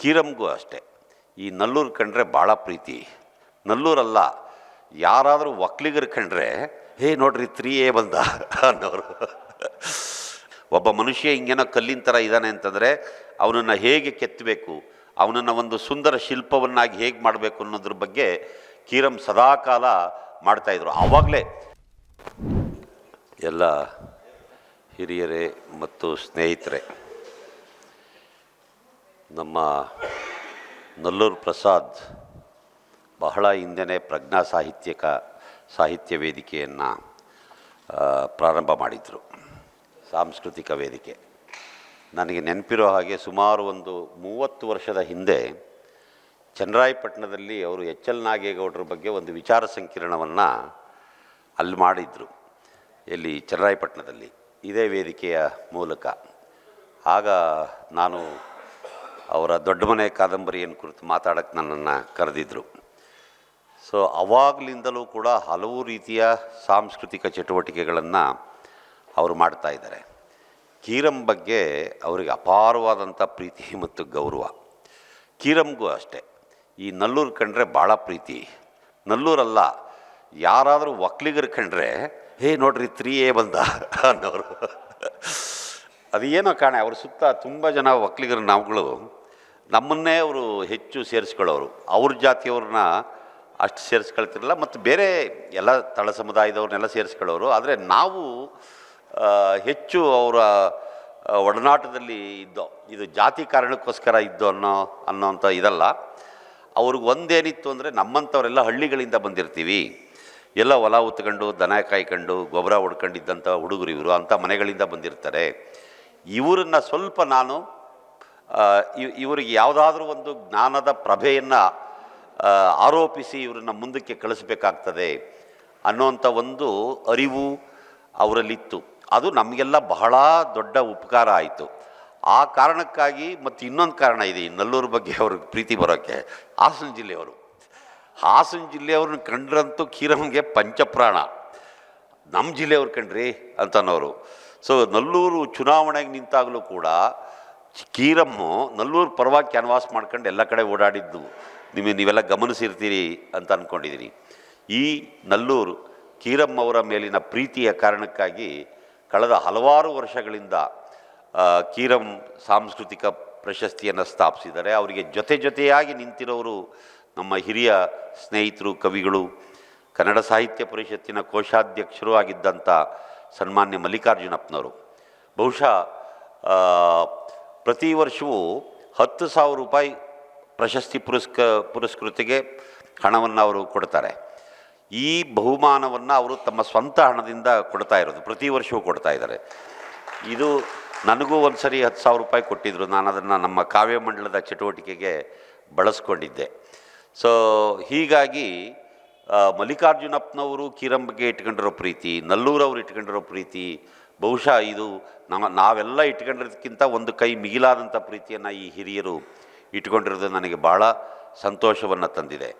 ಕೀರಂಗೂ ಅಷ್ಟೇ. ಈ ನಲ್ಲೂರು ಕಂಡ್ರೆ ಭಾಳ ಪ್ರೀತಿ. ನಲ್ಲೂರಲ್ಲ, ಯಾರಾದರೂ ಒಕ್ಲಿಗರು ಕಂಡ್ರೆ, ಹೇ ನೋಡ್ರಿ ತ್ರೀ ಎ ಬಂದ ಅನ್ನೋರು. ಒಬ್ಬ ಮನುಷ್ಯ ಹಿಂಗೇನೋ ಕಲ್ಲಿನ ಥರ ಇದ್ದಾನೆ ಅಂತಂದರೆ, ಅವನನ್ನು ಹೇಗೆ ಕೆತ್ತಬೇಕು ಅವನನ್ನು ಒಂದು ಸುಂದರ ಶಿಲ್ಪವನ್ನಾಗಿ ಹೇಗೆ ಮಾಡಬೇಕು ಅನ್ನೋದ್ರ ಬಗ್ಗೆ ಕೀರಂ ಸದಾಕಾಲ ಮಾಡ್ತಾಯಿದ್ರು ಆವಾಗಲೇ ಎಲ್ಲ ಹಿರಿಯರೇ ಮತ್ತು ಸ್ನೇಹಿತರೆ ನಮ್ಮ ನಲ್ಲೂರು ಪ್ರಸಾದ್ ಬಹಳ ಹಿಂದೆನೇ ಪ್ರಜ್ಞಾ ಸಾಹಿತ್ಯಕ, ಸಾಹಿತ್ಯ ವೇದಿಕೆಯನ್ನು ಪ್ರಾರಂಭ ಮಾಡಿದರು. ಸಾಂಸ್ಕೃತಿಕ ವೇದಿಕೆ. ನನಗೆ ನೆನಪಿರೋ ಹಾಗೆ ಸುಮಾರು ಒಂದು ಮೂವತ್ತು ವರ್ಷದ ಹಿಂದೆ ಚನ್ನರಾಯಪಟ್ಟಣದಲ್ಲಿ ಅವರು ಎಚ್ ಎಲ್ ನಾಗೇಗೌಡರ ಬಗ್ಗೆ ಒಂದು ವಿಚಾರ ಸಂಕಿರಣವನ್ನು ಅಲ್ಲಿ ಮಾಡಿದರು ಇಲ್ಲಿ ಚನ್ನರಾಯಪಟ್ಟಣದಲ್ಲಿ. ಇದೇ ವೇದಿಕೆಯ ಮೂಲಕ. ಆಗ ನಾನು ಅವರ ದೊಡ್ಡ ಮನೆ ಕಾದಂಬರಿಯನ್ನು ಕುರಿತು ಮಾತಾಡೋಕ್ಕೆ ನನ್ನನ್ನು ಕರೆದಿದ್ದರು ಸೊ ಅವಾಗಲಿಂದಲೂ ಕೂಡ ಹಲವು ರೀತಿಯ ಸಾಂಸ್ಕೃತಿಕ ಚಟುವಟಿಕೆಗಳನ್ನು ಅವರು ಮಾಡ್ತಾ ಇದ್ದಾರೆ. ಕೀರಂ ಬಗ್ಗೆ ಅವರಿಗೆ ಅಪಾರವಾದಂಥ ಪ್ರೀತಿ ಮತ್ತು ಗೌರವ. ಕೀರಂಗೂ ಅಷ್ಟೇ. ಈ ನಲ್ಲೂರು ಕಂಡ್ರೆ ಭಾಳ ಪ್ರೀತಿ. ನಲ್ಲೂರಲ್ಲ, ಯಾರಾದರೂ ಒಕ್ಲಿಗರು ಕಂಡ್ರೆ, ಹೇ, ನೋಡ್ರಿ, ತ್ರೀ ಎ ಬಂದ ಅನ್ನೋರು. ಅದು ಏನೋ ಕಾಣೆ, ಅವ್ರ ಸುತ್ತ ತುಂಬ ಜನ ಒಕ್ಲಿಗರ ನಾವುಗಳು. ನಮ್ಮನ್ನೇ ಅವರು ಹೆಚ್ಚು ಸೇರಿಸ್ಕೊಳ್ಳೋರು. ಅವ್ರ ಜಾತಿಯವ್ರನ್ನ ಅಷ್ಟು ಸೇರಿಸ್ಕೊಳ್ತಿರಲಿಲ್ಲ, ಮತ್ತು ಬೇರೆ ಎಲ್ಲ ತಳ ಸಮುದಾಯದವ್ರನ್ನೆಲ್ಲ ಸೇರಿಸ್ಕೊಳ್ಳೋರು. ಆದರೆ ನಾವು ಹೆಚ್ಚು ಅವರ ಒಡನಾಟದಲ್ಲಿ ಇದ್ದೋ, ಇದು ಜಾತಿ ಕಾರಣಕ್ಕೋಸ್ಕರ ಇದ್ದು ಅನ್ನೋ, ಅನ್ನೋಂಥ ಇದಲ್ಲ. ಅವ್ರಿಗೆ ಒಂದೇನಿತ್ತು ಅಂದರೆ ನಮ್ಮಂಥವರೆಲ್ಲ ಹಳ್ಳಿಗಳಿಂದ ಬಂದಿರ್ತೀವಿ. ಎಲ್ಲ ಹೊಲ ಉತ್ಕೊಂಡು, ದನ ಕಾಯ್ಕೊಂಡು, ಗೊಬ್ಬರ ಹೊಡ್ಕೊಂಡಿದ್ದಂಥ ಹುಡುಗರು ಇವರು, ಅಂಥ ಮನೆಗಳಿಂದ ಬಂದಿರ್ತಾರೆ. ಇವರನ್ನು ಸ್ವಲ್ಪ ನಾನು ಇವರಿಗೆ ಯಾವುದಾದ್ರೂ ಒಂದು ಜ್ಞಾನದ ಪ್ರಭೆಯನ್ನು ಆರೋಪಿಸಿ ಇವರನ್ನು ಮುಂದಕ್ಕೆ ಕಳಿಸಬೇಕಾಗ್ತದೆ ಅನ್ನೋಂಥ ಒಂದು ಅರಿವು ಅವರಲ್ಲಿತ್ತು. ಅದು ನಮಗೆಲ್ಲ ಬಹಳ ದೊಡ್ಡ ಉಪಕಾರ ಆಯಿತು. ಆ ಕಾರಣಕ್ಕಾಗಿ ಮತ್ತು ಇನ್ನೊಂದು ಕಾರಣ ಇದೆ, ಈ ನಲ್ಲೂರು ಬಗ್ಗೆ ಅವ್ರಿಗೆ ಪ್ರೀತಿ ಬರೋಕ್ಕೆ ಹಾಸನ ಜಿಲ್ಲೆಯವರು. ಹಾಸನ ಜಿಲ್ಲೆಯವ್ರನ್ನ ಕಂಡ್ರಂತೂ ಕೀರಮ್ಗೆ ಪಂಚಪ್ರಾಣ. ನಮ್ಮ ಜಿಲ್ಲೆಯವ್ರು ಕಂಡ್ರಿ ಅಂತನವರು ಸೊ, ನಲ್ಲೂರು ಚುನಾವಣೆಗೆ ನಿಂತಾಗಲೂ ಕೂಡ ಕೀರಮ್ಮು ನಲ್ಲೂರು ಪರವಾಗಿ ಕ್ಯಾನ್ವಾಸ್ ಮಾಡ್ಕೊಂಡು ಎಲ್ಲ ಕಡೆ ಓಡಾಡಿದ್ದು. ನಿಮಗೆ ನೀವೆಲ್ಲ ಗಮನಿಸಿರ್ತೀರಿ ಅಂತ ಅಂದ್ಕೊಂಡಿದ್ದೀನಿ ಈ ನಲ್ಲೂರು ಕೀರಮ್ಮ ಅವರ ಮೇಲಿನ ಪ್ರೀತಿಯ ಕಾರಣಕ್ಕಾಗಿ ಕಳೆದ ಹಲವಾರು ವರ್ಷಗಳಿಂದ ಕೀರಮ್ ಸಾಂಸ್ಕೃತಿಕ ಪ್ರಶಸ್ತಿಯನ್ನು ಸ್ಥಾಪಿಸಿದ್ದಾರೆ. ಅವರಿಗೆ ಜೊತೆ ಜೊತೆಯಾಗಿ ನಿಂತಿರೋರು ನಮ್ಮ ಹಿರಿಯ ಸ್ನೇಹಿತರು, ಕವಿಗಳು, ಕನ್ನಡ ಸಾಹಿತ್ಯ ಪರಿಷತ್ತಿನ ಕೋಶಾಧ್ಯಕ್ಷರೂ ಆಗಿದ್ದಂಥ ಸನ್ಮಾನ್ಯ ಮಲ್ಲಿಕಾರ್ಜುನಪ್ಪನವರು. ಬಹುಶಃ ಪ್ರತಿ ವರ್ಷವೂ ಹತ್ತು ಸಾವಿರ ರೂಪಾಯಿ ಪ್ರಶಸ್ತಿ ಪುರಸ್ಕ, ಪುರಸ್ಕೃತಿಗೆ ಹಣವನ್ನು ಅವರು ಕೊಡ್ತಾರೆ. ಈ ಬಹುಮಾನವನ್ನು ಅವರು ತಮ್ಮ ಸ್ವಂತ ಹಣದಿಂದ ಕೊಡ್ತಾ ಇರೋದು, ಪ್ರತಿ ವರ್ಷವೂ ಕೊಡ್ತಾ ಇದ್ದಾರೆ. ಇದು ನನಗೂ ಒಂದು ಸರಿ ಹತ್ತು ಸಾವಿರ ರೂಪಾಯಿ ಕೊಟ್ಟಿದ್ದರು ನಾನು ಅದನ್ನು ನಮ್ಮ ಕಾವ್ಯ ಮಂಡಲದ ಚಟುವಟಿಕೆಗೆ ಬಳಸ್ಕೊಂಡಿದ್ದೆ. ಸೊ ಹೀಗಾಗಿ ಮಲ್ಲಿಕಾರ್ಜುನಪ್ಪನವರು ಕೀರಂಬಗೆ ಇಟ್ಕೊಂಡಿರೋ ಪ್ರೀತಿ, ನಲ್ಲೂರವರು ಇಟ್ಕೊಂಡಿರೋ ಪ್ರೀತಿ ಬಹುಶಃ ಇದು ನಮ್ಮ ನಾವೆಲ್ಲ ಇಟ್ಕೊಂಡಿರೋದಕ್ಕಿಂತ ಒಂದು ಕೈ ಮಿಗಿಲಾದಂಥ ಪ್ರೀತಿಯನ್ನು ಈ ಹಿರಿಯರು ಇಟ್ಕೊಂಡಿರೋದು ನನಗೆ ಭಾಳ ಸಂತೋಷವನ್ನು ತಂದಿದೆ.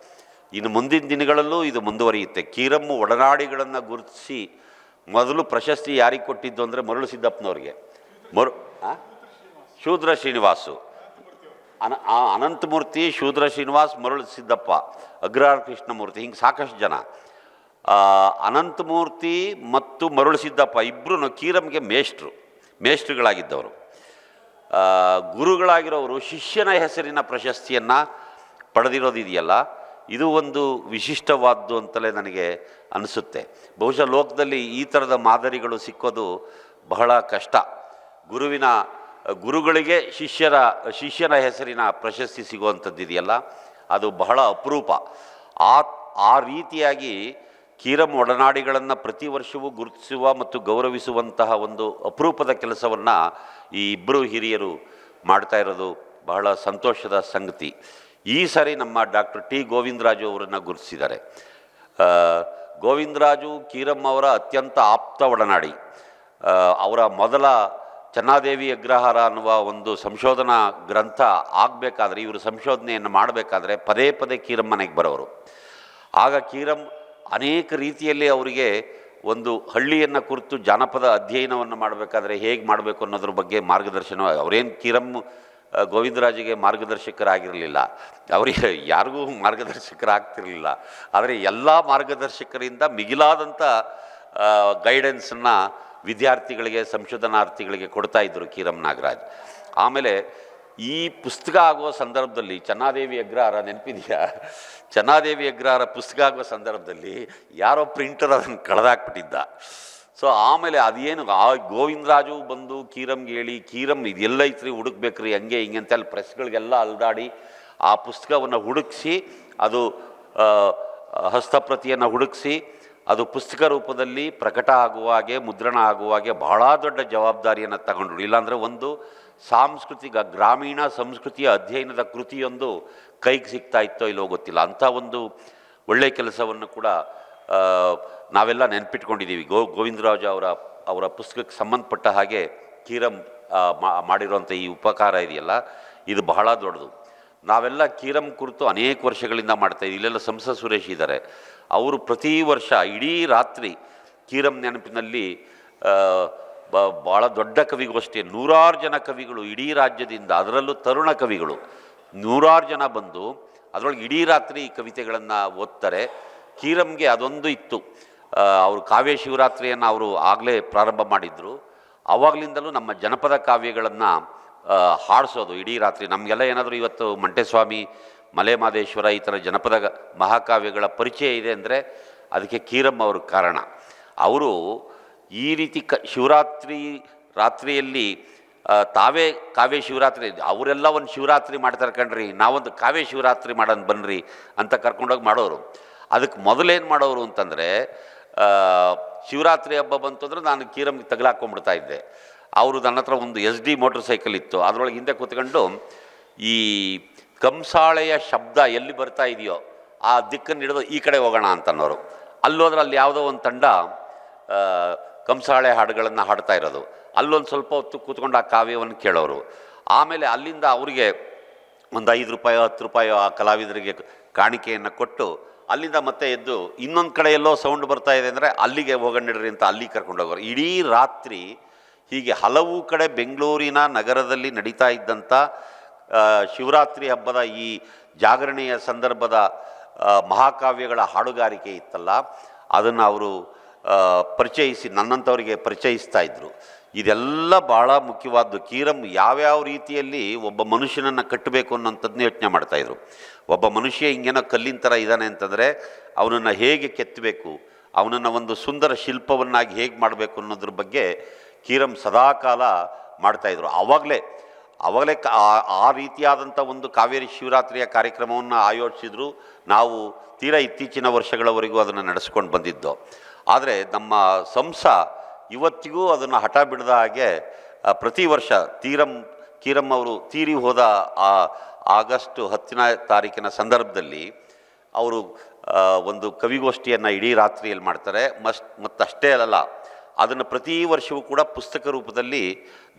ಇನ್ನು ಮುಂದಿನ ದಿನಗಳಲ್ಲೂ ಇದು ಮುಂದುವರಿಯುತ್ತೆ. ಕೀರಮ್ಮು ಒಡನಾಡಿಗಳನ್ನು ಗುರುತಿಸಿ ಮೊದಲು ಪ್ರಶಸ್ತಿ ಯಾರಿಗೆ ಕೊಟ್ಟಿದ್ದು ಅಂದರೆ ಮರಳು ಸಿದ್ದಪ್ಪನವ್ರಿಗೆ. ಮರು? ಶೂದ್ರ ಶ್ರೀನಿವಾಸು. ಅನ ಅನಂತಮೂರ್ತಿ ಶೂದ್ರ ಶ್ರೀನಿವಾಸ್, ಮರುಳು ಸಿದ್ದಪ್ಪ, ಅಗ್ರಹಾರ ಕೃಷ್ಣಮೂರ್ತಿ ಹಿಂಗೆ ಸಾಕಷ್ಟು ಜನ. ಅನಂತಮೂರ್ತಿ ಮತ್ತು ಮರುಳಸಿದ್ದಪ್ಪ ಇಬ್ಬರೂ ಕೀರಮ್ಗೆ ಮೇಷ್ಟ್ರು, ಮೇಷ್ಟ್ರುಗಳಾಗಿದ್ದವರು. ಗುರುಗಳಾಗಿರೋರು ಶಿಷ್ಯನ ಹೆಸರಿನ ಪ್ರಶಸ್ತಿಯನ್ನು ಪಡೆದಿರೋದಿದೆಯಲ್ಲ, ಇದು ಒಂದು ವಿಶಿಷ್ಟವಾದ್ದು ಅಂತಲೇ ನನಗೆ ಅನಿಸುತ್ತೆ. ಬಹುಶಃ ಲೋಕದಲ್ಲಿ ಈ ಥರದ ಮಾದರಿಗಳು ಸಿಕ್ಕೋದು ಬಹಳ ಕಷ್ಟ. ಗುರುವಿನ, ಗುರುಗಳಿಗೆ ಶಿಷ್ಯರ, ಶಿಷ್ಯನ ಹೆಸರಿನ ಪ್ರಶಸ್ತಿ ಸಿಗುವಂಥದ್ದಿದೆಯಲ್ಲ, ಅದು ಬಹಳ ಅಪರೂಪ. ಆ ಆ ರೀತಿಯಾಗಿ ಕೀರಂ ಒಡನಾಡಿಗಳನ್ನು ಪ್ರತಿ ವರ್ಷವೂ ಗುರುತಿಸುವ ಮತ್ತು ಗೌರವಿಸುವಂತಹ ಒಂದು ಅಪರೂಪದ ಕೆಲಸವನ್ನು ಈ ಇಬ್ಬರು ಹಿರಿಯರು ಮಾಡ್ತಾ ಇರೋದು ಬಹಳ ಸಂತೋಷದ ಸಂಗತಿ. ಈ ಸಾರಿ ನಮ್ಮ ಡಾಕ್ಟರ್ ಟಿ ಗೋವಿಂದರಾಜು ಅವರನ್ನು ಗುರುತಿಸಿದ್ದಾರೆ. ಗೋವಿಂದರಾಜು ಕೀರಂ ಅವರ ಅತ್ಯಂತ ಆಪ್ತ ಒಡನಾಡಿ. ಅವರ ಮೊದಲ ಚೆನ್ನಾದೇವಿ ಅಗ್ರಹಾರ ಅನ್ನುವ ಒಂದು ಸಂಶೋಧನಾ ಗ್ರಂಥ ಆಗಬೇಕಾದ್ರೆ ಇವರು ಸಂಶೋಧನೆಯನ್ನು ಮಾಡಬೇಕಾದ್ರೆ ಪದೇ ಪದೇ ಕೀರಂ ಮನೆಗೆ ಬರೋರು. ಆಗ ಕೀರಂ ಅನೇಕ ರೀತಿಯಲ್ಲಿ ಅವರಿಗೆ ಒಂದು ಹಳ್ಳಿಯನ್ನು ಕುರಿತು ಜಾನಪದ ಅಧ್ಯಯನವನ್ನು ಮಾಡಬೇಕಾದ್ರೆ ಹೇಗೆ ಮಾಡಬೇಕು ಅನ್ನೋದ್ರ ಬಗ್ಗೆ ಮಾರ್ಗದರ್ಶನ, ಅವರೇನು ಕಿರಮ್ ಗೋವಿಂದರಾಜಿಗೆ ಮಾರ್ಗದರ್ಶಕರಾಗಿರಲಿಲ್ಲ. ಅವರಿಗೆ ಯಾರಿಗೂ ಮಾರ್ಗದರ್ಶಕರಾಗ್ತಿರಲಿಲ್ಲ. ಆದರೆ ಎಲ್ಲ ಮಾರ್ಗದರ್ಶಕರಿಂದ ಮಿಗಿಲಾದಂಥ ಗೈಡೆನ್ಸನ್ನು ವಿದ್ಯಾರ್ಥಿಗಳಿಗೆ, ಸಂಶೋಧನಾರ್ಥಿಗಳಿಗೆ ಕೊಡ್ತಾ ಇದ್ದರು ಕಿರಮ್ ನಾಗರಾಜ್. ಆಮೇಲೆ ಈ ಪುಸ್ತಕ ಆಗುವ ಸಂದರ್ಭದಲ್ಲಿ ಚೆನ್ನಾದೇವಿ ಅಗ್ರಹಾರ ನೆನಪಿದೆಯಾ? ಚೆನ್ನಾದೇವಿ ಅಗ್ರಹಾರ ಪುಸ್ತಕ ಆಗುವ ಸಂದರ್ಭದಲ್ಲಿ ಯಾರೋ ಪ್ರಿಂಟರ್ ಅದನ್ನು ಕಳೆದಾಕ್ಬಿಟ್ಟಿದ್ದ. ಸೊ ಆಮೇಲೆ ಅದೇನು ಆ ಗೋವಿಂದರಾಜು ಬಂದು ಕೀರಮ್ಗೆ ಹೇಳಿ ಕೀರಮ್ ಇದೆಲ್ಲ ಐತ್ರಿ ಹುಡುಕ್ಬೇಕ್ರಿ, ಹಂಗೆ ಹಿಂಗೆ ಅಂತ ಅಲ್ಲಿ ಪ್ರೆಸ್ಗಳಿಗೆಲ್ಲ ಅಲ್ದಾಡಿ ಆ ಪುಸ್ತಕವನ್ನು ಹುಡುಕಿಸಿ, ಅದು ಹಸ್ತಪ್ರತಿಯನ್ನು ಹುಡುಕಿಸಿ, ಅದು ಪುಸ್ತಕ ರೂಪದಲ್ಲಿ ಪ್ರಕಟ ಆಗುವ ಹಾಗೆ ಮುದ್ರಣ ಆಗುವ ಹಾಗೆ ಬಹಳ ದೊಡ್ಡ ಜವಾಬ್ದಾರಿಯನ್ನು ತಗೊಂಡ್ರು. ಇಲ್ಲಾಂದರೆ ಒಂದು ಸಾಂಸ್ಕೃತಿಕ, ಗ್ರಾಮೀಣ ಸಂಸ್ಕೃತಿಯ ಅಧ್ಯಯನದ ಕೃತಿಯೊಂದು ಕೈಗೆ ಸಿಗ್ತಾ ಇತ್ತೋ ಇಲ್ಲೋ ಗೊತ್ತಿಲ್ಲ. ಅಂಥ ಒಂದು ಒಳ್ಳೆಯ ಕೆಲಸವನ್ನು ಕೂಡ ನಾವೆಲ್ಲ ನೆನ್ಪಿಟ್ಕೊಂಡಿದ್ದೀವಿ. ಗೋ, ಗೋವಿಂದರಾಜ ಅವರ ಅವರ ಪುಸ್ತಕಕ್ಕೆ ಸಂಬಂಧಪಟ್ಟ ಹಾಗೆ ಕೀರಂ ಮಾಡಿರುವಂಥ ಈ ಉಪಕಾರ ಇದೆಯಲ್ಲ, ಇದು ಬಹಳ ದೊಡ್ಡದು. ನಾವೆಲ್ಲ ಕೀರಂ ಕುರಿತು ಅನೇಕ ವರ್ಷಗಳಿಂದ ಮಾಡ್ತಾ ಇದ್ದೀವಿ. ಇಲ್ಲೆಲ್ಲ ಸಂಸದ ಸುರೇಶ್ ಇದ್ದಾರೆ. ಅವರು ಪ್ರತಿ ವರ್ಷ ಇಡೀ ರಾತ್ರಿ ಕೀರಂ ನೆನಪಿನಲ್ಲಿ ಭಾಳ ದೊಡ್ಡ ಕವಿಗೋಷ್ಠಿ ನೂರಾರು ಜನ ಕವಿಗಳು ಇಡೀ ರಾಜ್ಯದಿಂದ, ಅದರಲ್ಲೂ ತರುಣ ಕವಿಗಳು, ನೂರಾರು ಜನ ಬಂದು ಅದರೊಳಗೆ ಇಡೀ ರಾತ್ರಿ ಕವಿತೆಗಳನ್ನು ಓದ್ತಾರೆ. ಕೀರಂಗೆ ಅದೊಂದು ಇತ್ತು. ಅವರು ಕಾವ್ಯ ಶಿವರಾತ್ರಿಯನ್ನು ಅವರು ಆಗಲೇ ಪ್ರಾರಂಭ ಮಾಡಿದ್ರು. ಆವಾಗಲಿಂದಲೂ ನಮ್ಮ ಜನಪದ ಕಾವ್ಯಗಳನ್ನು ಹಾಡಿಸೋದು ಇಡೀ ರಾತ್ರಿ. ನಮಗೆಲ್ಲ ಏನಾದರೂ ಇವತ್ತು ಮಂಟೆಸ್ವಾಮಿ, ಮಲೆಮಾದೇಶ್ವರ ಈ ಥರ ಜನಪದ ಮಹಾಕಾವ್ಯಗಳ ಪರಿಚಯ ಇದೆ ಅಂದರೆ ಅದಕ್ಕೆ ಕೀರಂ ಅವರು ಕಾರಣ. ಅವರು ಈ ರೀತಿ ಕ ಶಿವರಾತ್ರಿ ರಾತ್ರಿಯಲ್ಲಿ ತಾವೇ ಕಾವ್ಯ ಶಿವರಾತ್ರಿ, ಅವರೆಲ್ಲ ಒಂದು ಶಿವರಾತ್ರಿ ಮಾಡ್ತಾರೆ ಕಣ್ರಿ, ನಾವೊಂದು ಕಾವ್ಯ ಶಿವರಾತ್ರಿ ಮಾಡೋಣ ಬನ್ನಿರಿ ಅಂತ ಕರ್ಕೊಂಡೋಗಿ ಮಾಡೋರು. ಅದಕ್ಕೆ ಮೊದಲೇನು ಮಾಡೋರು ಅಂತಂದರೆ ಶಿವರಾತ್ರಿ ಹಬ್ಬ ಬಂತು ಅಂದರೆ ನಾನು ಕೀರಮ್ಗೆ ತಗಲಾಕೊಂಡ್ಬಿಡ್ತಾ ಇದ್ದೆ. ಅವರು ನನ್ನ ಹತ್ರ ಒಂದು ಎಸ್ ಡಿ ಮೋಟ್ರ್ ಸೈಕಲ್ ಇತ್ತು, ಅದರೊಳಗೆ ಹಿಂದೆ ಕೂತ್ಕೊಂಡು, ಈ ಕಂಸಾಳೆಯ ಶಬ್ದ ಎಲ್ಲಿ ಬರ್ತಾ ಇದೆಯೋ ಆ ದಿಕ್ಕನ್ನು ಹಿಡಿದು ಈ ಕಡೆ ಹೋಗೋಣ ಅಂತನ್ನೋರು. ಅಲ್ಲೋದ್ರೆ ಅಲ್ಲಿ ಯಾವುದೋ ಒಂದು ತಂಡ ಕಂಸಾಳೆ ಹಾಡುಗಳನ್ನು ಹಾಡ್ತಾ ಇರೋದು. ಅಲ್ಲೊಂದು ಸ್ವಲ್ಪ ಹೊತ್ತು ಕೂತ್ಕೊಂಡು ಆ ಕಾವ್ಯವನ್ನು ಕೇಳೋರು. ಆಮೇಲೆ ಅಲ್ಲಿಂದ ಅವರಿಗೆ ಒಂದು ಐದು ರೂಪಾಯೋ, ಹತ್ತು ರೂಪಾಯೋ ಆ ಕಲಾವಿದರಿಗೆ ಕಾಣಿಕೆಯನ್ನು ಕೊಟ್ಟು ಅಲ್ಲಿಂದ ಮತ್ತೆ ಎದ್ದು ಇನ್ನೊಂದು ಕಡೆ ಎಲ್ಲೋ ಸೌಂಡ್ ಬರ್ತಾ ಇದೆ ಅಂದರೆ ಅಲ್ಲಿಗೆ ಹೋಗಣ್ಣಿಡ್ರಿ ಅಂತ ಅಲ್ಲಿಗೆ ಕರ್ಕೊಂಡು ಹೋಗೋರು. ಇಡೀ ರಾತ್ರಿ ಹೀಗೆ ಹಲವು ಕಡೆ ಬೆಂಗಳೂರಿನ ನಗರದಲ್ಲಿ ನಡೀತಾ ಇದ್ದಂಥ ಶಿವರಾತ್ರಿ ಹಬ್ಬದ ಈ ಜಾಗರಣೆಯ ಸಂದರ್ಭದ ಮಹಾಕಾವ್ಯಗಳ ಹಾಡುಗಾರಿಕೆ ಇತ್ತಲ್ಲ, ಅದನ್ನು ಅವರು ಪರಿಚಯಿಸಿ ನನ್ನಂಥವರಿಗೆ ಪರಿಚಯಿಸ್ತಾ ಇದ್ದರು ಇದೆಲ್ಲ ಭಾಳ ಮುಖ್ಯವಾದ್ದು. ಕೀರಂ ಯಾವ್ಯಾವ ರೀತಿಯಲ್ಲಿ ಒಬ್ಬ ಮನುಷ್ಯನನ್ನು ಕಟ್ಟಬೇಕು ಅನ್ನೋಂಥದ್ದನ್ನ ಯೋಚನೆ ಮಾಡ್ತಾಯಿದ್ರು ಒಬ್ಬ ಮನುಷ್ಯ ಹಿಂಗೇನೋ ಕಲ್ಲಿನ ಥರ ಇದ್ದಾನೆ ಅಂತಂದರೆ ಅವನನ್ನು ಹೇಗೆ ಕೆತ್ತಬೇಕು, ಅವನನ್ನು ಒಂದು ಸುಂದರ ಶಿಲ್ಪವನ್ನಾಗಿ ಹೇಗೆ ಮಾಡಬೇಕು ಅನ್ನೋದ್ರ ಬಗ್ಗೆ ಕೀರಂ ಸದಾಕಾಲ ಮಾಡ್ತಾಯಿದ್ರು ಆವಾಗಲೇ ಆವಾಗಲೇ ಆ ರೀತಿಯಾದಂಥ ಒಂದು ಕಾವೇರಿ ಶಿವರಾತ್ರಿಯ ಕಾರ್ಯಕ್ರಮವನ್ನು ಆಯೋಜಿಸಿದ್ರು. ನಾವು ತೀರಾ ಇತ್ತೀಚಿನ ವರ್ಷಗಳವರೆಗೂ ಅದನ್ನು ನಡೆಸ್ಕೊಂಡು ಬಂದಿದ್ದು. ಆದರೆ ನಮ್ಮ ಸಂಸ ಇವತ್ತಿಗೂ ಅದನ್ನು ಹಠ ಬಿಡದ ಹಾಗೆ ಪ್ರತಿ ವರ್ಷ ತೀರಂ ಕೀರಂ ಅವರು ತೀರಿ ಹೋದ ಆ, ಆಗಸ್ಟ್ ಹತ್ತನೇ ತಾರೀಕಿನ ಸಂದರ್ಭದಲ್ಲಿ ಅವರು ಒಂದು ಕವಿಗೋಷ್ಠಿಯನ್ನು ಇಡೀ ರಾತ್ರಿಯಲ್ಲಿ ಮಾಡ್ತಾರೆ. ಮಸ್ಟ್ ಮತ್ತಷ್ಟೇ ಅಲ್ಲ ಅದನ್ನು ಪ್ರತಿ ವರ್ಷವೂ ಕೂಡ ಪುಸ್ತಕ ರೂಪದಲ್ಲಿ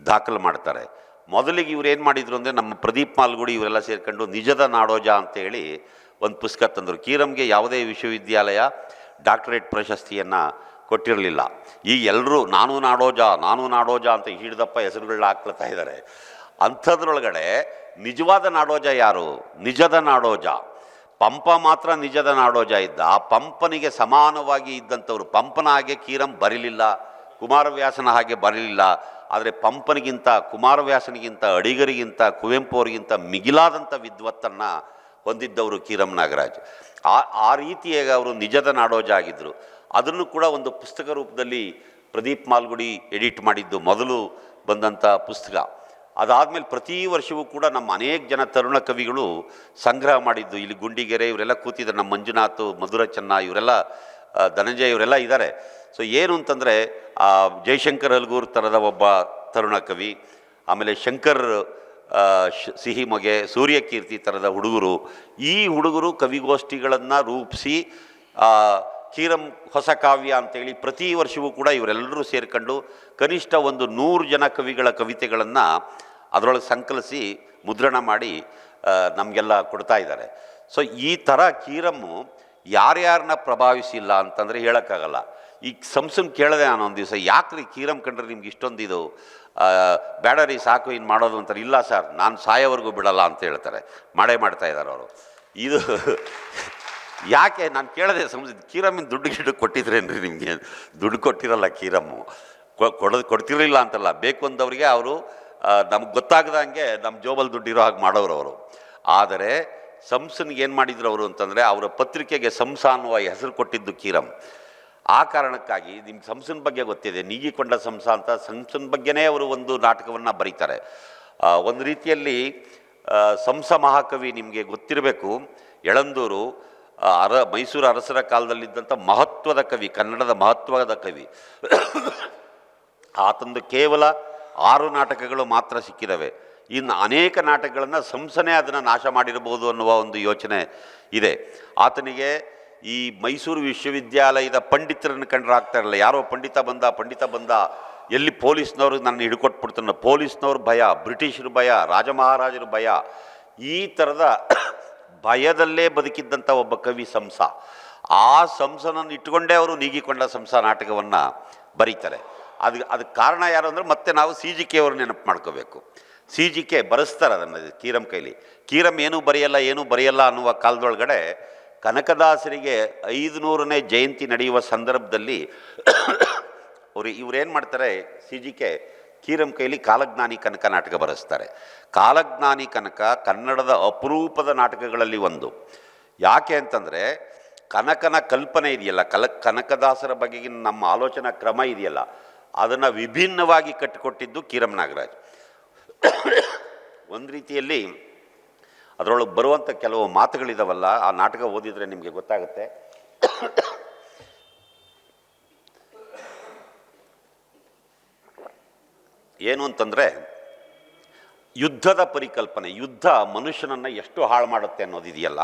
ದಾಖಲು ಮಾಡ್ತಾರೆ. ಮೊದಲಿಗೆ ಇವ್ರು ಏನು ಮಾಡಿದ್ರು ಅಂದರೆ, ನಮ್ಮ ಪ್ರದೀಪ್ ಮಾಲ್ಗುಡಿ ಇವರೆಲ್ಲ ಸೇರ್ಕೊಂಡು ನಿಜದ ನಾಡೋಜ ಅಂತೇಳಿ ಒಂದು ಪುಸ್ತಕ ತಂದರು. ಕೀರಂಗೆ ಯಾವುದೇ ವಿಶ್ವವಿದ್ಯಾಲಯ ಡಾಕ್ಟರೇಟ್ ಪ್ರಶಸ್ತಿಯನ್ನು ಕೊಟ್ಟಿರಲಿಲ್ಲ. ಈ ಎಲ್ಲರೂ ನಾನು ನಾಡೋಜ ನಾನು ನಾಡೋಜ ಅಂತ ಹಿಡಿದಪ್ಪ ಹೆಸರುಗಳನ್ನ ಹಾಕ್ಲತ್ತಾ ಇದ್ದಾರೆ ಅಂಥದ್ರೊಳಗಡೆ ನಿಜವಾದ ನಾಡೋಜ ಯಾರು? ನಿಜದ ನಾಡೋಜ. ಪಂಪ ಮಾತ್ರ ನಿಜದ ನಾಡೋಜ ಇದ್ದ. ಆ ಪಂಪನಿಗೆ ಸಮಾನವಾಗಿ ಇದ್ದಂಥವ್ರು. ಪಂಪನ ಹಾಗೆ ಕೀರಂ ಬರಲಿಲ್ಲ, ಕುಮಾರವ್ಯಾಸನ ಹಾಗೆ ಬರಲಿಲ್ಲ. ಆದರೆ ಪಂಪನಿಗಿಂತ, ಕುಮಾರವ್ಯಾಸನಿಗಿಂತ, ಅಡಿಗರಿಗಿಂತ, ಕುವೆಂಪು ಅವರಿಗಿಂತ ಮಿಗಿಲಾದಂಥ ವಿದ್ವತ್ತನ್ನು ಹೊಂದಿದ್ದವರು ಕೀರಂ ನಾಗರಾಜ್. ಆ ಆ ರೀತಿಯಾಗಿ ಅವರು ನಿಜದ ನಾಡೋಜ ಆಗಿದ್ದರು ಅದನ್ನು ಕೂಡ ಒಂದು ಪುಸ್ತಕ ರೂಪದಲ್ಲಿ ಪ್ರದೀಪ್ ಮಾಲ್ಗುಡಿ ಎಡಿಟ್ ಮಾಡಿದ್ದು ಮೊದಲು ಬಂದಂಥ ಪುಸ್ತಕ. ಅದಾದಮೇಲೆ ಪ್ರತಿ ವರ್ಷವೂ ಕೂಡ ನಮ್ಮ ಅನೇಕ ಜನ ತರುಣ ಕವಿಗಳು ಸಂಗ್ರಹ ಮಾಡಿದ್ದು. ಇಲ್ಲಿ ಗುಂಡಿಗೆರೆ ಇವರೆಲ್ಲ ಕೂತಿದ್ದಾರೆ. ನಮ್ಮ ಮಂಜುನಾಥ್, ಮಧುರ ಚೆನ್ನ ಇವರೆಲ್ಲ ಧನಂಜಯ ಇವರೆಲ್ಲ ಇದ್ದಾರೆ. ಸೊ ಏನು ಅಂತಂದರೆ ಜಯಶಂಕರ್ ಹಲ್ಗೂರ್ ಥರದ ಒಬ್ಬ ತರುಣ ಕವಿ, ಆಮೇಲೆ ಶಂಕರ್ ಸಿಹಿ ಮೊಗೆ, ಸೂರ್ಯಕೀರ್ತಿ ಥರದ ಹುಡುಗರು, ಈ ಹುಡುಗರು ಕವಿಗೋಷ್ಠಿಗಳನ್ನು ರೂಪಿಸಿ ಕೀರಂ ಹೊಸ ಕಾವ್ಯ ಅಂತೇಳಿ ಪ್ರತಿ ವರ್ಷವೂ ಕೂಡ ಇವರೆಲ್ಲರೂ ಸೇರಿಕೊಂಡು ಕನಿಷ್ಠ ಒಂದು ನೂರು ಜನ ಕವಿಗಳ ಕವಿತೆಗಳನ್ನು ಅದರೊಳಗೆ ಸಂಕಲಿಸಿ ಮುದ್ರಣ ಮಾಡಿ ನಮಗೆಲ್ಲ ಕೊಡ್ತಾ ಇದ್ದಾರೆ. ಸೊ, ಈ ಥರ ಕೀರಮ್ಮು ಯಾರ್ಯಾರನ್ನ ಪ್ರಭಾವಿಸಿಲ್ಲ ಅಂತಂದರೆ ಹೇಳೋಕ್ಕಾಗಲ್ಲ. ಈ ಸಂಸನ್ ಕೇಳಿದೆ ನಾನು ಒಂದು ದಿವಸ, ಯಾಕ್ರಿ ಕೀರಮ್ ಕಂಡ್ರೆ ನಿಮ್ಗೆ ಇಷ್ಟೊಂದು ಇದು? ಬೇಡ ರೀ ಸಾಕು ಇನ್ನು ಮಾಡೋದು ಅಂತಾರೆ, ಇಲ್ಲ ಸರ್, ನಾನು ಸಾಯೋವರೆಗೂ ಬಿಡಲ್ಲ ಅಂತ ಹೇಳ್ತಾರೆ. ಮಾಡೇ ಮಾಡ್ತಾ ಇದ್ದಾರೆ ಅವರು. ಇದು ಯಾಕೆ, ನಾನು ಕೇಳದೆ ಸಮಸ್ಯೆ ಕೀರಮ್ಮಿನ ದುಡ್ಡು ಗಿಡ್ಡು ಕೊಟ್ಟಿದ್ರೇನ್ರಿ ನಿಮಗೆ? ದುಡ್ಡು ಕೊಟ್ಟಿರಲ್ಲ ಕೀರಮ್ಮು. ಕೊಡೋದು ಕೊಡ್ತಿರಲಿಲ್ಲ ಅಂತಲ್ಲ. ಬೇಕು ಅಂದವರಿಗೆ ಅವರು ನಮ್ಗೆ ಗೊತ್ತಾಗದಂಗೆ ನಮ್ಮ ಜೋಬಲ್ ದುಡ್ಡಿರೋ ಹಾಗೆ ಮಾಡೋರು ಅವರು. ಆದರೆ ಸಂಸನ್ಗೆ ಏನು ಮಾಡಿದ್ರು ಅವರು ಅಂತಂದರೆ, ಅವರ ಪತ್ರಿಕೆಗೆ ಸಂಸ ಅನ್ನುವ ಹೆಸರು ಕೊಟ್ಟಿದ್ದು ಕೀರಮ್. ಆ ಕಾರಣಕ್ಕಾಗಿ ನಿಮ್ಮ ಸಂಸನ್ ಬಗ್ಗೆ ಗೊತ್ತಿದೆ, ನೀಗಿಕೊಂಡ ಸಂಸ ಅಂತ ಸಂಸನ್ ಬಗ್ಗೆನೇ ಅವರು ಒಂದು ನಾಟಕವನ್ನು ಬರೀತಾರೆ. ಒಂದು ರೀತಿಯಲ್ಲಿ ಸಂಸ ಮಹಾಕವಿ ನಿಮಗೆ ಗೊತ್ತಿರಬೇಕು ಎಳಂದೂರು ಅರ, ಮೈಸೂರು ಅರಸರ ಕಾಲದಲ್ಲಿದ್ದಂಥ ಮಹತ್ವದ ಕವಿ, ಕನ್ನಡದ ಮಹತ್ವದ ಕವಿ. ಆತಂದು ಕೇವಲ ಆರು ನಾಟಕಗಳು ಮಾತ್ರ ಸಿಕ್ಕಿದವೆ. ಇನ್ನು ಅನೇಕ ನಾಟಕಗಳನ್ನು ಸಂಸನೇ ಅದನ್ನು ನಾಶ ಮಾಡಿರಬಹುದು ಅನ್ನುವ ಒಂದು ಯೋಚನೆ ಇದೆ. ಆತನಿಗೆ ಈ ಮೈಸೂರು ವಿಶ್ವವಿದ್ಯಾಲಯದ ಪಂಡಿತರನ್ನು ಕಂಡ್ರೆ ಆಗ್ತಾ ಇರಲಿಲ್ಲ ಯಾರೋ ಪಂಡಿತ ಬಂದ ಪಂಡಿತ ಬಂದ, ಎಲ್ಲಿ ಪೊಲೀಸ್ನವರು ನನ್ನ ಹಿಡ್ಕೊಟ್ಬಿಡ್ತಾನೆ, ಪೊಲೀಸ್ನವ್ರ ಭಯ, ಬ್ರಿಟಿಷರು ಭಯ, ರಾಜಮಹಾರಾಜರ ಭಯ, ಈ ಥರದ ಭಯದಲ್ಲೇ ಬದುಕಿದ್ದಂಥ ಒಬ್ಬ ಕವಿ ಸಂಸ. ಆ ಸಂಸನನ್ನು ಇಟ್ಟುಕೊಂಡೇ ಅವರು ನೀಗಿಕೊಂಡ ಸಂಸ ನಾಟಕವನ್ನು ಬರೀತಾರೆ. ಅದು, ಅದಕ್ಕೆ ಕಾರಣ ಯಾರು ಅಂದರೆ ಮತ್ತೆ ನಾವು ಸಿ ಜಿ ಕೆ ಅವರು ನೆನಪು ಮಾಡ್ಕೋಬೇಕು. ಸಿ ಜಿ ಕೆ ಬರೆಸ್ತಾರೆ ಅದನ್ನು ಕೀರಮ್ ಕೈಲಿ. ಕೀರಮ್ ಏನೂ ಬರೆಯಲ್ಲ ಏನೂ ಬರೆಯಲ್ಲ ಅನ್ನುವ ಕಾಲದೊಳಗಡೆ ಕನಕದಾಸರಿಗೆ ಐದುನೂರನೇ ಜಯಂತಿ ನಡೆಯುವ ಸಂದರ್ಭದಲ್ಲಿ ಅವರು ಇವರೇನು ಮಾಡ್ತಾರೆ ಸಿ ಜಿ ಕೆ ಕೀರಂ ಕೈಲಿ ಕಾಲಜ್ಞಾನಿ ಕನಕ ನಾಟಕ ಬರೆಸ್ತಾರೆ. ಕಾಲಜ್ಞಾನಿ ಕನಕ ಕನ್ನಡದ ಅಪರೂಪದ ನಾಟಕಗಳಲ್ಲಿ ಒಂದು. ಯಾಕೆ ಅಂತಂದರೆ, ಕನಕನ ಕಲ್ಪನೆ ಇದೆಯಲ್ಲ, ಕಲ, ಕನಕದಾಸರ ಬಗೆಗಿನ ನಮ್ಮ ಆಲೋಚನಾ ಕ್ರಮ ಇದೆಯಲ್ಲ, ಅದನ್ನು ವಿಭಿನ್ನವಾಗಿ ಕಟ್ಟಿಕೊಟ್ಟಿದ್ದು ಕೀರಂ ನಾಗರಾಜ್. ಒಂದು ರೀತಿಯಲ್ಲಿ ಅದರೊಳಗೆ ಬರುವಂಥ ಕೆಲವು ಮಾತುಗಳಿದಾವಲ್ಲ, ಆ ನಾಟಕ ಓದಿದರೆ ನಿಮಗೆ ಗೊತ್ತಾಗುತ್ತೆ. ಏನು ಅಂತಂದರೆ, ಯುದ್ಧದ ಪರಿಕಲ್ಪನೆ, ಯುದ್ಧ ಮನುಷ್ಯನನ್ನು ಎಷ್ಟು ಹಾಳು ಮಾಡುತ್ತೆ ಅನ್ನೋದಿದೆಯಲ್ಲ,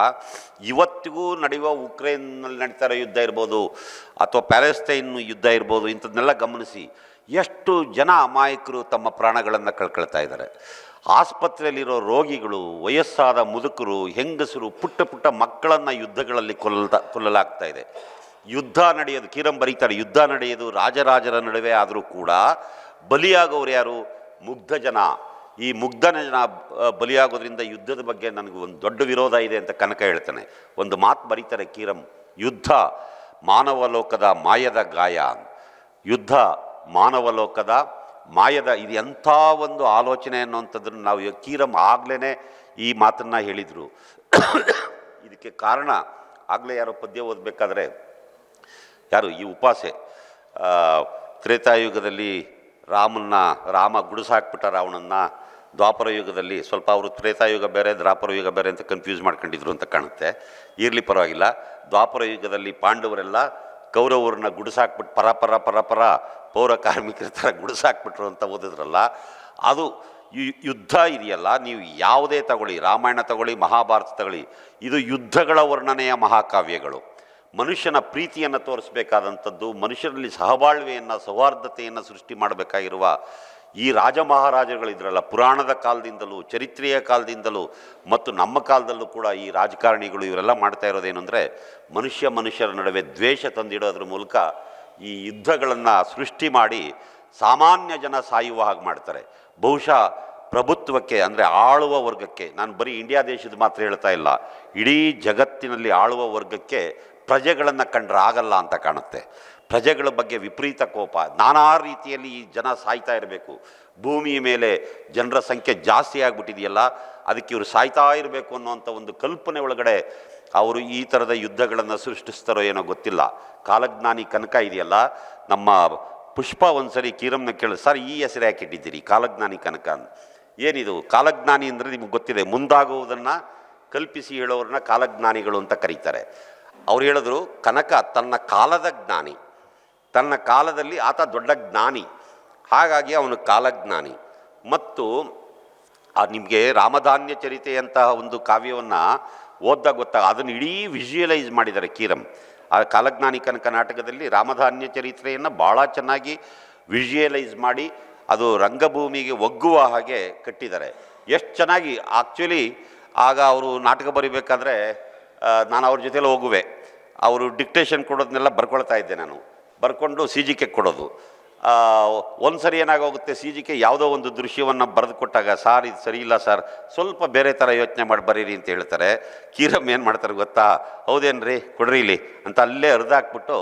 ಇವತ್ತಿಗೂ ನಡೆಯುವ ಉಕ್ರೇನ್ನಲ್ಲಿ ನಡೀತಾ ಇರೋ ಯುದ್ಧ ಇರ್ಬೋದು, ಅಥವಾ ಪ್ಯಾಲೆಸ್ತೈನ್ ಯುದ್ಧ ಇರ್ಬೋದು ಇಂಥದ್ದನ್ನೆಲ್ಲ ಗಮನಿಸಿ ಎಷ್ಟು ಜನ ಅಮಾಯಕರು ತಮ್ಮ ಪ್ರಾಣಗಳನ್ನು ಕಳ್ಕೊಳ್ತಾ ಇದ್ದಾರೆ. ಆಸ್ಪತ್ರೆಯಲ್ಲಿರೋ ರೋಗಿಗಳು, ವಯಸ್ಸಾದ ಮುದುಕರು, ಹೆಂಗಸರು, ಪುಟ್ಟ ಪುಟ್ಟ ಮಕ್ಕಳನ್ನು ಯುದ್ಧಗಳಲ್ಲಿ ಕೊಲ್ಲತಾ ಕೊಲ್ಲಲಾಗ್ತಾ ಇದೆ. ಯುದ್ಧ ನಡೆಯೋದು, ಕಿರಂ ಬರೀತಾರೆ, ಯುದ್ಧ ನಡೆಯೋದು ರಾಜರಾಜರ ನಡುವೆ ಆದರೂ ಕೂಡ ಬಲಿಯಾಗೋರು ಯಾರು? ಮುಗ್ಧ ಜನ. ಈ ಮುಗ್ಧ ಜನ ಬಲಿಯಾಗೋದ್ರಿಂದ ಯುದ್ಧದ ಬಗ್ಗೆ ನನಗೆ ಒಂದು ದೊಡ್ಡ ವಿರೋಧ ಇದೆ ಅಂತ ಕನಕ ಹೇಳ್ತಾನೆ. ಒಂದು ಮಾತು ಬರೀತಾರೆ ಕೀರಂ, ಯುದ್ಧ ಮಾನವ ಲೋಕದ ಮಾಯದ ಗಾಯ. ಯುದ್ಧ ಮಾನವ ಲೋಕದ ಮಾಯದ ಇದು ಎಂಥ ಒಂದು ಆಲೋಚನೆ ಅನ್ನುವಂಥದ್ದನ್ನು ನಾವು ಕೀರಮ್ ಕೀರಂ ಆಗ್ಲೇ ಈ ಮಾತನ್ನು ಹೇಳಿದರು. ಇದಕ್ಕೆ ಕಾರಣ ಆಗಲೇ ಯಾರೋ ಪದ್ಯ ಓದಬೇಕಾದ್ರೆ, ಯಾರು ಈ ಉಪಾಸೆ ತ್ರೇತಾಯುಗದಲ್ಲಿ ರಾಮನ್ನ, ರಾಮ ಗುಡಿಸಾಕ್ಬಿಟ್ಟ ರಾವಣನ್ನ ದ್ವಾಪರ ಯುಗದಲ್ಲಿ ಸ್ವಲ್ಪ ಅವರು ತ್ರೇತಾಯುಗ ಬೇರೆ, ದ್ವಾಪರ ಯುಗ ಬೇರೆ ಅಂತ ಕನ್ಫ್ಯೂಸ್ ಮಾಡ್ಕೊಂಡಿದ್ರು ಅಂತ ಕಾಣುತ್ತೆ. ಇರಲಿ ಪರವಾಗಿಲ್ಲ. ದ್ವಾಪರ ಯುಗದಲ್ಲಿ ಪಾಂಡವರೆಲ್ಲ ಕೌರವರನ್ನ ಗುಡಿಸಾಕ್ಬಿಟ್ಟು ಪರ ಪರ ಪರ ಪರ ಪೌರ ಕಾರ್ಮಿಕರ ಥರ ಗುಡಿಸಾಕ್ಬಿಟ್ರು ಅಂತ ಓದಿದ್ರಲ್ಲ, ಅದು ಯುದ್ಧ ಇದೆಯಲ್ಲ, ನೀವು ಯಾವುದೇ ತಗೊಳ್ಳಿ, ರಾಮಾಯಣ ತಗೊಳ್ಳಿ, ಮಹಾಭಾರತ ತಗೊಳ್ಳಿ, ಇದು ಯುದ್ಧಗಳ ವರ್ಣನೆಯ ಮಹಾಕಾವ್ಯಗಳು. ಮನುಷ್ಯನ ಪ್ರೀತಿಯನ್ನು ತೋರಿಸಬೇಕಾದಂಥದ್ದು, ಮನುಷ್ಯರಲ್ಲಿ ಸಹಬಾಳ್ವೆಯನ್ನು, ಸೌಹಾರ್ದತೆಯನ್ನು ಸೃಷ್ಟಿ ಮಾಡಬೇಕಾಗಿರುವ ಈ ರಾಜ ಮಹಾರಾಜಗಳಿದ್ರಲ್ಲ ಪುರಾಣದ ಕಾಲದಿಂದಲೂ, ಚರಿತ್ರೆಯ ಕಾಲದಿಂದಲೂ, ಮತ್ತು ನಮ್ಮ ಕಾಲದಲ್ಲೂ ಕೂಡ ಈ ರಾಜಕಾರಣಿಗಳು ಇವರೆಲ್ಲ ಮಾಡ್ತಾ ಇರೋದೇನು ಅಂದರೆ ಮನುಷ್ಯ ಮನುಷ್ಯರ ನಡುವೆ ದ್ವೇಷ ತಂದಿಡೋದ್ರ ಮೂಲಕ ಈ ಯುದ್ಧಗಳನ್ನು ಸೃಷ್ಟಿ ಮಾಡಿ ಸಾಮಾನ್ಯ ಜನ ಸಾಯುವ ಹಾಗೆ ಮಾಡ್ತಾರೆ. ಬಹುಶಃ ಪ್ರಭುತ್ವಕ್ಕೆ ಅಂದರೆ ಆಳುವ ವರ್ಗಕ್ಕೆ, ನಾನು ಬರೀ ಇಂಡಿಯಾ ದೇಶದ ಮಾತ್ರ ಹೇಳ್ತಾ ಇಲ್ಲ, ಇಡೀ ಜಗತ್ತಿನಲ್ಲಿ ಆಳುವ ವರ್ಗಕ್ಕೆ ಪ್ರಜೆಗಳನ್ನು ಕಂಡ್ರೆ ಆಗಲ್ಲ ಅಂತ ಕಾಣುತ್ತೆ. ಪ್ರಜೆಗಳ ಬಗ್ಗೆ ವಿಪರೀತ ಕೋಪ, ನಾನಾ ರೀತಿಯಲ್ಲಿ ಈ ಜನ ಸಾಯ್ತಾ ಇರಬೇಕು. ಭೂಮಿಯ ಮೇಲೆ ಜನರ ಸಂಖ್ಯೆ ಜಾಸ್ತಿ ಆಗಿಬಿಟ್ಟಿದೆಯಲ್ಲ, ಅದಕ್ಕೆ ಇವರು ಸಾಯ್ತಾ ಇರಬೇಕು ಅನ್ನೋಂಥ ಒಂದು ಕಲ್ಪನೆ ಒಳಗಡೆ ಅವರು ಈ ಥರದ ಯುದ್ಧಗಳನ್ನು ಸೃಷ್ಟಿಸ್ತಾರೋ ಏನೋ ಗೊತ್ತಿಲ್ಲ. ಕಾಲಜ್ಞಾನಿ ಕನಕ ಇದೆಯಲ್ಲ, ನಮ್ಮ ಪುಷ್ಪ ಒಂದ್ಸರಿ ಕೀರಮ್ನ ಕೇಳಿ, ಸರ್, ಈ ಹೆಸರು ಯಾಕೆ ಇಟ್ಟಿದ್ದೀರಿ? ಕಾಲಜ್ಞಾನಿ ಕನಕ ಏನಿದು? ಕಾಲಜ್ಞಾನಿ ಅಂದರೆ ನಿಮ್ಗೆ ಗೊತ್ತಿದೆ, ಮುಂದಾಗುವುದನ್ನು ಕಲ್ಪಿಸಿ ಹೇಳೋರನ್ನ ಕಾಲಜ್ಞಾನಿಗಳು ಅಂತ ಕರೀತಾರೆ. ಅವ್ರು ಹೇಳಿದ್ರು, ಕನಕ ತನ್ನ ಕಾಲದ ಜ್ಞಾನಿ, ತನ್ನ ಕಾಲದಲ್ಲಿ ಆತ ದೊಡ್ಡ ಜ್ಞಾನಿ, ಹಾಗಾಗಿ ಅವನು ಕಾಲಜ್ಞಾನಿ. ಮತ್ತು ನಿಮಗೆ ರಾಮಧಾನ್ಯ ಚರಿತೆಯಂತಹ ಒಂದು ಕಾವ್ಯವನ್ನು ಓದ್ದಾಗ ಗೊತ್ತಾಗ, ಅದನ್ನು ಇಡೀ ವಿಜುವಲೈಸ್ ಮಾಡಿದ್ದಾರೆ ಕೀರಮ್ ಆ ಕಾಲಜ್ಞಾನಿ ಕನಕ ನಾಟಕದಲ್ಲಿ ರಾಮಧಾನ್ಯ ಚರಿತ್ರೆಯನ್ನು ಭಾಳ ಚೆನ್ನಾಗಿ ವಿಜುವಲೈಸ್ ಮಾಡಿ, ಅದು ರಂಗಭೂಮಿಗೆ ಒಗ್ಗುವ ಹಾಗೆ ಕಟ್ಟಿದ್ದಾರೆ. ಎಷ್ಟು ಚೆನ್ನಾಗಿ ಆ್ಯಕ್ಚುಲಿ ಆಗ ಅವರು ನಾಟಕ ಬರಿಬೇಕಾದ್ರೆ ನಾನು ಅವ್ರ ಜೊತೆಲಿ ಹೋಗುವೆ. ಅವರು ಡಿಕ್ಟೇಷನ್ ಕೊಡೋದನ್ನೆಲ್ಲ ಬರ್ಕೊಳ್ತಾ ಇದ್ದೆ ನಾನು. ಬರ್ಕೊಂಡು ಸಿ ಜಿ ಕೆ ಕೊಡೋದು. ಒಂದು ಸರಿ ಏನಾಗೋಗುತ್ತೆ ಸಿ ಜಿ ಕೆ ಯಾವುದೋ ಒಂದು ದೃಶ್ಯವನ್ನು ಬರೆದು ಕೊಟ್ಟಾಗ ಸಾರ್, ಇದು ಸರಿ ಇಲ್ಲ ಸರ್, ಸ್ವಲ್ಪ ಬೇರೆ ಥರ ಯೋಚನೆ ಮಾಡಿ ಬರೀರಿ ಅಂತ ಹೇಳ್ತಾರೆ. ಕೀರಮ್ ಏನು ಮಾಡ್ತಾರೆ ಗೊತ್ತಾ? ಹೌದೇನ್ರಿ? ಕೊಡ್ರಿ ಇಲ್ಲಿ. ಅಂತ ಅಲ್ಲೇ ಹರಿದಾಕ್ಬಿಟ್ಟು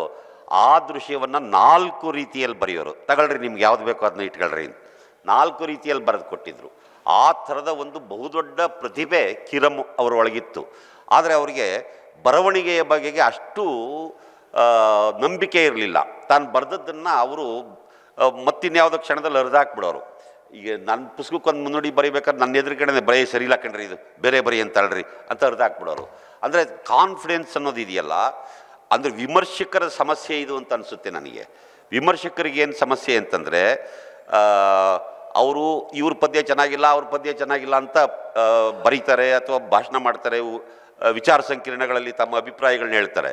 ಆ ದೃಶ್ಯವನ್ನು ನಾಲ್ಕು ರೀತಿಯಲ್ಲಿ ಬರೆಯೋರು. ತಗೊಳ್ರಿ, ನಿಮ್ಗೆ ಯಾವ್ದು ಬೇಕೋ ಅದನ್ನ ಇಟ್ಕೊಳ್ರಿ ನಾಲ್ಕು ರೀತಿಯಲ್ಲಿ ಬರೆದು ಕೊಟ್ಟಿದ್ರು ಆ ಥರದ ಒಂದು ಬಹುದೊಡ್ಡ ಪ್ರತಿಭೆ ಕಿರಮ್ ಅವರೊಳಗಿತ್ತು ಆದರೆ ಅವರಿಗೆ ಬರವಣಿಗೆಯ ಬಗೆಗೆ ಅಷ್ಟು ನಂಬಿಕೆ ಇರಲಿಲ್ಲ. ತಾನು ಬರೆದದ್ದನ್ನು ಅವರು ಮತ್ತಿನ್ಯಾವುದೋ ಕ್ಷಣದಲ್ಲಿ ಅರ್ಧ ಹಾಕ್ಬಿಡೋರು ಈಗ ನನ್ನ ಪುಸ್ತಕಕ್ಕೆ ಒಂದು ಮುನ್ನುಡಿ ಬರೀಬೇಕಾದ್ರೆ ನನ್ನ ಎದುರುಗಡೆ ಬರೀ ಸರಿ ಇಲ್ಲ ಕಣ್ರಿ ಇದು. ಬೇರೆ ಬರೀ ಅಂತ ಹೇಳ್ರಿ ಅಂತ ಹರಿದಾಕ್ಬಿಡೋರು ಅಂದರೆ ಕಾನ್ಫಿಡೆನ್ಸ್ ಅನ್ನೋದು ಇದೆಯಲ್ಲ, ಅಂದರೆ ವಿಮರ್ಶಕರ ಸಮಸ್ಯೆ ಇದು ಅಂತ ಅನಿಸುತ್ತೆ ನನಗೆ. ವಿಮರ್ಶಕರಿಗೆ ಏನು ಸಮಸ್ಯೆ ಅಂತಂದರೆ ಅವರು ಇವ್ರ ಪದ್ಯ ಚೆನ್ನಾಗಿಲ್ಲ, ಅವ್ರ ಪದ್ಯ ಚೆನ್ನಾಗಿಲ್ಲ ಅಂತ ಬರೀತಾರೆ ಅಥವಾ ಭಾಷಣ ಮಾಡ್ತಾರೆ ವಿಚಾರ ಸಂಕಿರಣಗಳಲ್ಲಿ ತಮ್ಮ ಅಭಿಪ್ರಾಯಗಳನ್ನ ಹೇಳ್ತಾರೆ.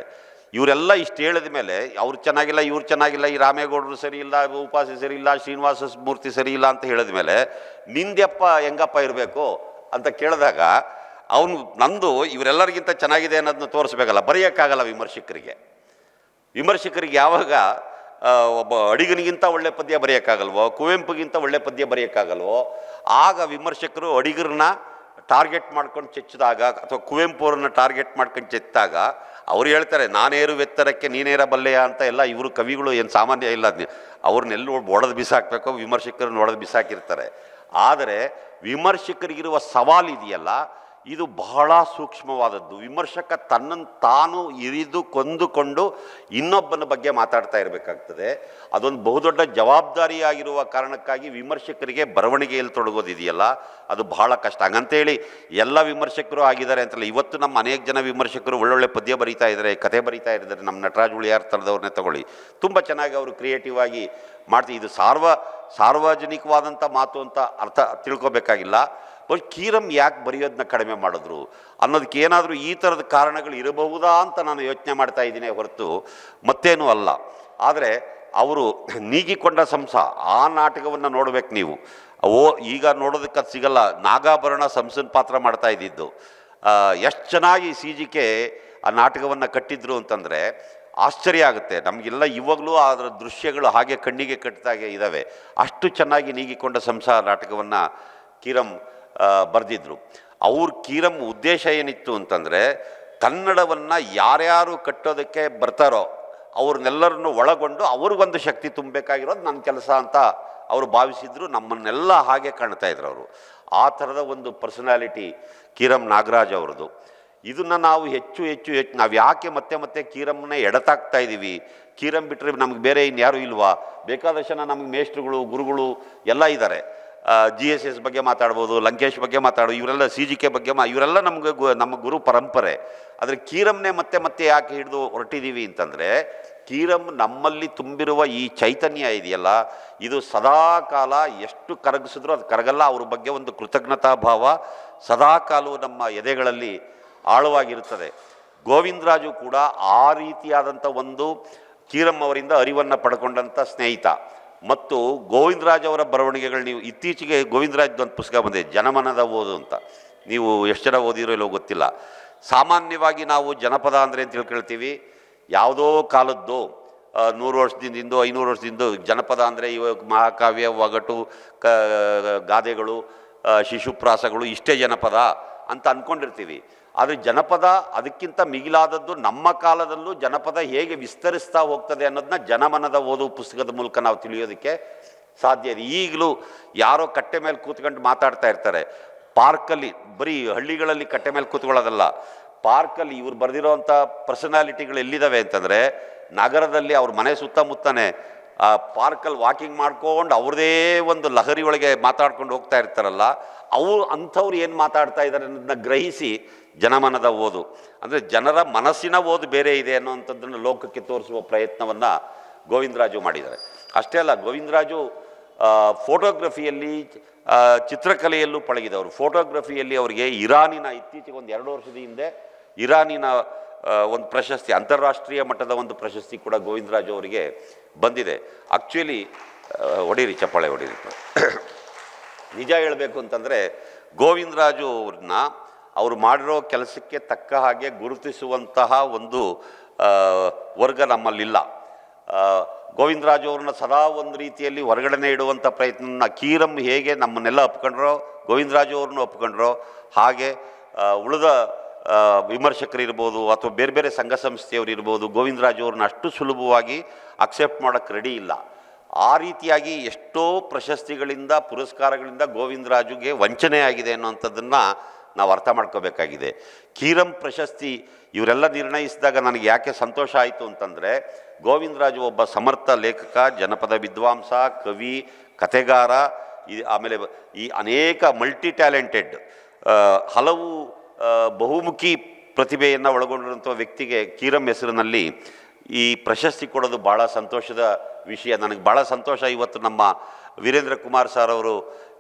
ಇವರೆಲ್ಲ ಇಷ್ಟು ಹೇಳಿದ ಮೇಲೆ ಅವ್ರು ಚೆನ್ನಾಗಿಲ್ಲ, ಇವ್ರು ಚೆನ್ನಾಗಿಲ್ಲ, ಈ ರಾಮೇಗೌಡರು ಸರಿ ಇಲ್ಲ, ಉಪಾಸಿ ಸರಿ ಇಲ್ಲ, ಶ್ರೀನಿವಾಸ ಮೂರ್ತಿ ಸರಿ ಇಲ್ಲ ಅಂತ ಹೇಳಿದ ಮೇಲೆ ನಿಂದ್ಯಪ್ಪ ಹೆಂಗಪ್ಪ ಇರಬೇಕು ಅಂತ ಕೇಳಿದಾಗ ಅವನು ನಂದು ಇವರೆಲ್ಲರಿಗಿಂತ ಚೆನ್ನಾಗಿದೆ ಅನ್ನೋದನ್ನ ತೋರಿಸ್ಬೇಕಲ್ಲ, ಬರೆಯೋಕ್ಕಾಗಲ್ಲ ವಿಮರ್ಶಕರಿಗೆ. ವಿಮರ್ಶಕರಿಗೆ ಯಾವಾಗ ಒಬ್ಬ ಅಡಿಗನಿಗಿಂತ ಒಳ್ಳೆ ಪದ್ಯ ಬರೆಯೋಕ್ಕಾಗಲ್ವೋ, ಕುವೆಂಪುಗಿಂತ ಒಳ್ಳೆ ಪದ್ಯ ಬರೆಯೋಕ್ಕಾಗಲ್ವೋ, ಆಗ ವಿಮರ್ಶಕರು ಅಡಿಗರನ್ನ ಟಾರ್ಗೆಟ್ ಮಾಡ್ಕೊಂಡು ಚೆಚ್ಚಿದಾಗ ಅಥವಾ ಕುವೆಂಪು ಅವರನ್ನು ಟಾರ್ಗೆಟ್ ಮಾಡ್ಕೊಂಡು ಚೆತ್ತಾಗ ಅವ್ರು ಹೇಳ್ತಾರೆ ನಾನೇರು ಎತ್ತರಕ್ಕೆ ನೀನೇರ ಬಲ್ಲೆಯ? ಅಂತ ಎಲ್ಲ ಇವರು ಕವಿಗಳು ಏನು ಸಾಮಾನ್ಯ ಇಲ್ಲ ಅವ್ರನ್ನೆಲ್ಲ ಒಡೆದು ಬಿಸಾಕಬೇಕು, ವಿಮರ್ಶಕರನ್ನ ಒಡೆದು ಬಿಸಾಕಿರ್ತಾರೆ. ಆದರೆ ವಿಮರ್ಶಕರಿಗಿರುವ ಸವಾಲು ಇದೆಯಲ್ಲ ಇದು ಬಹಳ ಸೂಕ್ಷ್ಮವಾದದ್ದು. ವಿಮರ್ಶಕ ತನ್ನನ್ನು ತಾನು ಇರಿದು ಕೊಂದುಕೊಂಡು ಇನ್ನೊಬ್ಬನ ಬಗ್ಗೆ ಮಾತಾಡ್ತಾ ಇರಬೇಕಾಗ್ತದೆ. ಅದೊಂದು ಬಹುದೊಡ್ಡ ಜವಾಬ್ದಾರಿಯಾಗಿರುವ ಕಾರಣಕ್ಕಾಗಿ ವಿಮರ್ಶಕರಿಗೆ ಬರವಣಿಗೆಯಲ್ಲಿ ತೊಡಗೋದಿದೆಯಲ್ಲ, ಅದು ಬಹಳ ಕಷ್ಟ. ಹಂಗಂತೇಳಿ ಎಲ್ಲ ವಿಮರ್ಶಕರು ಆಗಿದ್ದಾರೆ ಅಂತಲ್ಲ, ಇವತ್ತು ನಮ್ಮ ಅನೇಕ ಜನ ವಿಮರ್ಶಕರು ಒಳ್ಳೊಳ್ಳೆ ಪದ್ಯ ಬರೀತಾ ಇದ್ದಾರೆ, ಕತೆ ಬರೀತಾ ಇದ್ದಾರೆ, ನಮ್ಮ ನಟರಾಜ್ ಉಳಿಯಾರ್ ಥರದವ್ರನ್ನೇ ತಗೊಳ್ಳಿ. ತುಂಬ ಚೆನ್ನಾಗಿ ಅವರು ಕ್ರಿಯೇಟಿವ್ ಆಗಿ ಮಾಡ್ತೀವಿ ಇದು ಸಾರ್ವ ಸಾರ್ವಜನಿಕವಾದಂಥ ಮಾತು ಅಂತ ಅರ್ಥ ತಿಳ್ಕೊಬೇಕಾಗಿಲ್ಲ. ಬಟ್ ಕೀರಮ್ ಯಾಕೆ ಬರೆಯೋದನ್ನ ಕಡಿಮೆ ಮಾಡಿದ್ರು? ಅನ್ನೋದಕ್ಕೆ ಏನಾದರೂ ಈ ಥರದ ಕಾರಣಗಳು ಇರಬಹುದಾ ಅಂತ ನಾನು ಯೋಚನೆ ಮಾಡ್ತಾ ಇದ್ದೀನಿ ಹೊರತು ಮತ್ತೇನೂ ಅಲ್ಲ. ಆದರೆ ಅವರು ನೀಗಿಕೊಂಡ ಸಂಸ, ಆ ನಾಟಕವನ್ನು ನೋಡ್ಬೇಕು ನೀವು. ಓ, ಈಗ ನೋಡೋದಕ್ಕೆ ಅದು ಸಿಗಲ್ಲ. ನಾಗಾಭರಣ ಸಂಸನ್ ಪಾತ್ರ ಮಾಡ್ತಾ ಇದ್ದಿದ್ದು. ಎಷ್ಟು ಚೆನ್ನಾಗಿ ಸಿ ಜಿ ಕೆ ಆ ನಾಟಕವನ್ನು ಕಟ್ಟಿದ್ರು ಅಂತಂದರೆ ಆಶ್ಚರ್ಯ ಆಗುತ್ತೆ. ನಮಗೆಲ್ಲ ಇವಾಗಲೂ ಅದರ ದೃಶ್ಯಗಳು ಹಾಗೆ ಕಣ್ಣಿಗೆ ಕಟ್ಟಿದಾಗೆ ಇದ್ದಾವೆ ಅಷ್ಟು ಚೆನ್ನಾಗಿ ನೀಗಿಕೊಂಡ ಸಂಸ ನಾಟಕವನ್ನು ಕಿರಮ್ ಬರೆದಿದ್ರು. ಅವ್ರ ಕೀರಮ್ ಉದ್ದೇಶ ಏನಿತ್ತು ಅಂತಂದರೆ ಕನ್ನಡವನ್ನು ಯಾರ್ಯಾರು ಕಟ್ಟೋದಕ್ಕೆ ಬರ್ತಾರೋ ಅವ್ರನ್ನೆಲ್ಲರನ್ನು ಒಳಗೊಂಡು ಅವ್ರಿಗೊಂದು ಶಕ್ತಿ ತುಂಬಬೇಕಾಗಿರೋದು ನನ್ನ ಕೆಲಸ ಅಂತ ಅವರು ಭಾವಿಸಿದ್ರು. ನಮ್ಮನ್ನೆಲ್ಲ ಹಾಗೆ ಕಾಣ್ತಾ ಇದ್ರು ಅವರು. ಆ ಥರದ ಒಂದು ಪರ್ಸನಾಲಿಟಿ ಕೀರಂ ನಾಗರಾಜ್ ಅವ್ರದ್ದು. ಇದನ್ನು ನಾವು ಹೆಚ್ಚು ಹೆಚ್ಚು ಹೆಚ್ಚು ನಾವು ಯಾಕೆ ಮತ್ತೆ ಮತ್ತೆ ಕೀರಮ್ಮನ್ನ ಎಡತಾಕ್ತಾ ಇದ್ದೀವಿ ಕೀರಮ್ ಬಿಟ್ಟರೆ ನಮಗೆ ಬೇರೆ ಇನ್ಯಾರೂ ಇಲ್ವಾ? ಬೇಕಾದಷ್ಟು ಜನ ನಮಗೆ ಮೇಷ್ಟ್ರುಗಳು, ಗುರುಗಳು ಎಲ್ಲ ಇದ್ದಾರೆ ಜಿ ಎಸ್ ಎಸ್ ಬಗ್ಗೆ ಮಾತಾಡ್ಬೋದು, ಲಂಕೇಶ್ ಬಗ್ಗೆ ಮಾತಾಡೋ, ಇವರೆಲ್ಲ ಸಿ ಜಿ ಕೆ ಬಗ್ಗೆ ಮಾ, ಇವರೆಲ್ಲ ನಮಗೆ ಗು, ನಮ್ಮ ಗುರು ಪರಂಪರೆ. ಆದರೆ ಕೀರಮ್ನೇ ಮತ್ತೆ ಮತ್ತೆ ಯಾಕೆ ಹಿಡಿದು ಹೊರಟಿದ್ದೀವಿ ಅಂತಂದರೆ, ಕೀರಮ್ ನಮ್ಮಲ್ಲಿ ತುಂಬಿರುವ ಈ ಚೈತನ್ಯ ಇದೆಯಲ್ಲ, ಇದು ಸದಾಕಾಲ ಎಷ್ಟು ಕರಗಿಸಿದ್ರೂ ಅದು ಕರಗಲ್ಲ, ಅವ್ರ ಬಗ್ಗೆ ಒಂದು ಕೃತಜ್ಞತಾ ಭಾವ ಸದಾ ಕಾಲವು ನಮ್ಮ ಎದೆಗಳಲ್ಲಿ ಆಳವಾಗಿರುತ್ತದೆ. ಗೋವಿಂದರಾಜು ಕೂಡ ಆ ರೀತಿಯಾದಂಥ ಒಂದು ಕೀರಮ್ ಅವರಿಂದ ಅರಿವನ್ನು ಪಡ್ಕೊಂಡಂಥ ಸ್ನೇಹಿತ. ಮತ್ತು ಗೋವಿಂದರಾಜ್ ಅವರ ಬರವಣಿಗೆಗಳು ನೀವು ಇತ್ತೀಚೆಗೆ ಗೋವಿಂದರಾಜ್ ಒಂದು ಪುಸ್ತಕ ಬಂದಿದೆ, ಜನಮನದ ಓದು ಅಂತ. ನೀವು ಎಷ್ಟು ಜನ ಓದಿರೋ ಇಲ್ಲೋ ಗೊತ್ತಿಲ್ಲ. ಸಾಮಾನ್ಯವಾಗಿ ನಾವು ಜನಪದ ಅಂದರೆ ಅಂತ ತಿಳ್ಕೊಳ್ತೀವಿ. ಯಾವುದೋ ಕಾಲದ್ದು ನೂರು ವರ್ಷದಿಂದ ಐನೂರು ವರ್ಷದಿಂದ ಜನಪದ ಅಂದರೆ ಇವಾಗ ಮಹಾಕಾವ್ಯ, ಒಗಟು, ಕ ಗಾದೆಗಳು ಶಿಶುಪ್ರಾಸಗಳು ಇಷ್ಟೇ ಜನಪದ ಅಂತ ಅಂದ್ಕೊಂಡಿರ್ತೀವಿ ಆದರೆ ಜನಪದ, ಅದಕ್ಕಿಂತ ಮಿಗಿಲಾದದ್ದು ನಮ್ಮ ಕಾಲದಲ್ಲೂ ಜನಪದ ಹೇಗೆ ವಿಸ್ತರಿಸ್ತಾ ಹೋಗ್ತದೆ ಅನ್ನೋದನ್ನ ಜನಮನದ ಓದು ಪುಸ್ತಕದ ಮೂಲಕ ನಾವು ತಿಳಿಯೋದಕ್ಕೆ ಸಾಧ್ಯ ಇದೆ. ಈಗಲೂ ಯಾರೋ ಕಟ್ಟೆ ಮೇಲೆ ಕೂತ್ಕೊಂಡು ಮಾತಾಡ್ತಾ ಇರ್ತಾರೆ. ಪಾರ್ಕಲ್ಲಿ, ಬರೀ ಹಳ್ಳಿಗಳಲ್ಲಿ ಕಟ್ಟೆ ಮೇಲೆ ಕೂತ್ಕೊಳ್ಳೋದಲ್ಲ. ಪಾರ್ಕಲ್ಲಿ ಇವ್ರು ಬರೆದಿರೋವಂಥ ಪರ್ಸನಾಲಿಟಿಗಳು ಎಲ್ಲಿದ್ದಾವೆ ಅಂತಂದರೆ, ನಗರದಲ್ಲಿ ಅವ್ರ ಮನೆ ಸುತ್ತಮುತ್ತನೇ, ಆ ಪಾರ್ಕಲ್ಲಿ ವಾಕಿಂಗ್ ಮಾಡ್ಕೊಂಡು ಅವ್ರದೇ ಒಂದು ಲಹರಿ ಒಳಗೆ ಮಾತಾಡ್ಕೊಂಡು ಹೋಗ್ತಾ ಇರ್ತಾರಲ್ಲ, ಅವು ಅಂಥವ್ರು ಏನು ಮಾತಾಡ್ತಾ ಇದ್ದಾರೆ ಅನ್ನೋದನ್ನ ಗ್ರಹಿಸಿ ಜನಮನದ ಓದು. ಅಂದರೆ ಜನರ ಮನಸ್ಸಿನ ಓದು ಬೇರೆ ಇದೆ ಅನ್ನೋವಂಥದ್ದನ್ನು ಲೋಕಕ್ಕೆ ತೋರಿಸುವ ಪ್ರಯತ್ನವನ್ನು ಗೋವಿಂದರಾಜು ಮಾಡಿದ್ದಾರೆ. ಅಷ್ಟೇ ಅಲ್ಲ, ಗೋವಿಂದರಾಜು ಫೋಟೋಗ್ರಫಿಯಲ್ಲಿ ಚಿತ್ರಕಲೆಯಲ್ಲೂ ಪಳಗಿದವರು. ಫೋಟೋಗ್ರಫಿಯಲ್ಲಿ ಅವರಿಗೆ ಇರಾನಿನ ಇತ್ತೀಚೆಗೆ ಒಂದು ಎರಡು ವರ್ಷದ ಹಿಂದೆ ಇರಾನಿನ ಒಂದು ಪ್ರಶಸ್ತಿ, ಅಂತಾರಾಷ್ಟ್ರೀಯ ಮಟ್ಟದ ಒಂದು ಪ್ರಶಸ್ತಿ ಕೂಡ ಗೋವಿಂದರಾಜು ಅವರಿಗೆ ಬಂದಿದೆ. ಆ್ಯಕ್ಚುಲಿ ಹೊಡೀರಿ, ಚಪ್ಪಾಳೆ ಹೊಡೀರಿ. ನಿಜ ಹೇಳಬೇಕು ಅಂತಂದರೆ ಗೋವಿಂದರಾಜು ಅವ್ರನ್ನ ಅವರು ಮಾಡಿರೋ ಕೆಲಸಕ್ಕೆ ತಕ್ಕ ಹಾಗೆ ಗುರುತಿಸುವಂತಹ ಒಂದು ವರ್ಗ ನಮ್ಮಲ್ಲಿಲ್ಲ. ಗೋವಿಂದರಾಜು ಅವ್ರನ್ನ ಸದಾ ಒಂದು ರೀತಿಯಲ್ಲಿ ಹೊರಗಡೆನೆ ಇಡುವಂಥ ಪ್ರಯತ್ನ ಕೀರಂ ಹೇಗೆ ನಮ್ಮನ್ನೆಲ್ಲ ಒಪ್ಕೊಂಡ್ರೋ, ಗೋವಿಂದರಾಜು ಅವ್ರನ್ನ ಒಪ್ಕೊಂಡ್ರೋ, ಹಾಗೆ ಉಳಿದ ವಿಮರ್ಶಕರು ಇರ್ಬೋದು ಅಥವಾ ಬೇರೆ ಬೇರೆ ಸಂಘ ಸಂಸ್ಥೆಯವರು ಇರ್ಬೋದು ಗೋವಿಂದರಾಜು ಅವ್ರನ್ನ ಅಷ್ಟು ಸುಲಭವಾಗಿ ಅಕ್ಸೆಪ್ಟ್ ಮಾಡೋಕ್ಕೆ ರೆಡಿ ಇಲ್ಲ. ಆ ರೀತಿಯಾಗಿ ಎಷ್ಟೋ ಪ್ರಶಸ್ತಿಗಳಿಂದ, ಪುರಸ್ಕಾರಗಳಿಂದ ಗೋವಿಂದರಾಜುಗೆ ವಂಚನೆ ಆಗಿದೆ ಅನ್ನುವಂಥದ್ದನ್ನು ನಾವು ಅರ್ಥ ಮಾಡ್ಕೋಬೇಕಾಗಿದೆ. ಕೀರಂ ಪ್ರಶಸ್ತಿ ಇವರೆಲ್ಲ ನಿರ್ಣಯಿಸಿದಾಗ ನನಗೆ ಯಾಕೆ ಸಂತೋಷ ಆಯಿತು ಅಂತಂದರೆ, ಗೋವಿಂದರಾಜು ಒಬ್ಬ ಸಮರ್ಥ ಲೇಖಕ, ಜನಪದ ವಿದ್ವಾಂಸ, ಕವಿ, ಕಥೆಗಾರ, ಈ ಆಮೇಲೆ ಈ ಅನೇಕ ಮಲ್ಟಿ ಟ್ಯಾಲೆಂಟೆಡ್ ಹಲವು ಬಹುಮುಖಿ ಪ್ರತಿಭೆಯನ್ನು ಒಳಗೊಂಡಿರುವಂಥ ವ್ಯಕ್ತಿಗೆ ಕೀರಂ ಹೆಸರಿನಲ್ಲಿ ಈ ಪ್ರಶಸ್ತಿ ಕೊಡೋದು ಭಾಳ ಸಂತೋಷದ ವಿಷಯ. ನನಗೆ ಭಾಳ ಸಂತೋಷ ಇವತ್ತು ನಮ್ಮ ವೀರೇಂದ್ರ ಕುಮಾರ್ ಸರ್ ಅವರು